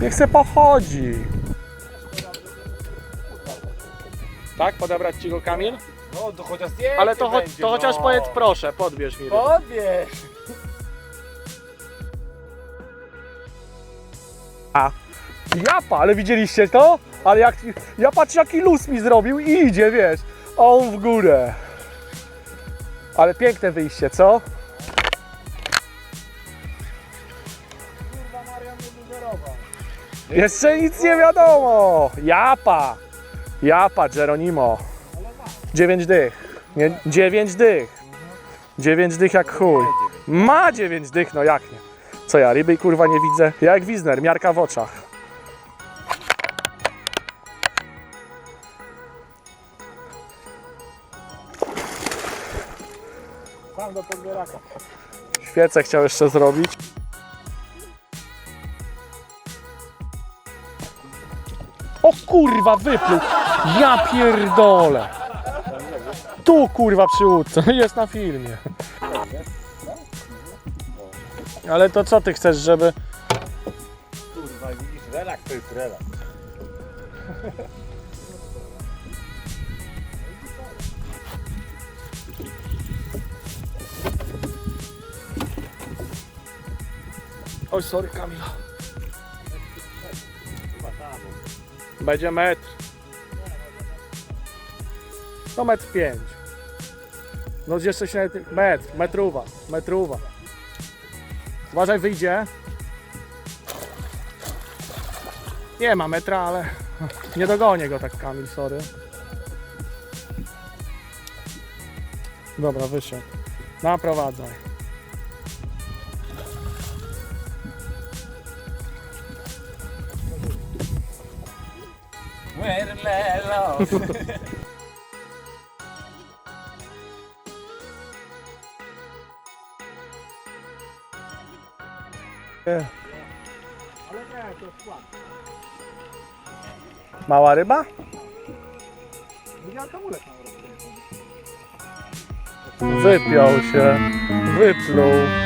Niech se pochodzi. Tak? Podebrać ci go Kamil? No to chociaż zdjęcie Ale to, cho- będzie, to chociaż no. powiedz proszę, podbierz mi. Podbierz. A. Japa, ale widzieliście to? Ale jak, ja patrzę jaki luz mi zrobił i idzie, wiesz, on w górę. Ale piękne wyjście, co? Jeszcze nic nie wiadomo. Japa. Japa, Geronimo. Dziewięć dych. Nie, dziewięć dych. Dziewięć dych jak chuj. Ma dziewięć dych, no jak nie. Co ja, ryby kurwa nie widzę? Ja jak Wizner, miarka w oczach. Sam do podbieraka. Świecę chciał jeszcze zrobić. O kurwa, wypluł. Ja pierdolę. Tu kurwa przy łódce. Jest na filmie. Ale to co ty chcesz, żeby... Kurwa widzisz, relaks to jest relaks. Oj, sorry Kamila. Będzie metr. No metr pięć. No jeszcze się. Metr, metruwa, metruwa. Uważaj, wyjdzie. Nie ma metra, ale nie dogonię go tak Kamil, sorry. Dobra, wyszedł. Naprowadzaj. Merlelo. Mała ryba? Wypiął się, wypluł.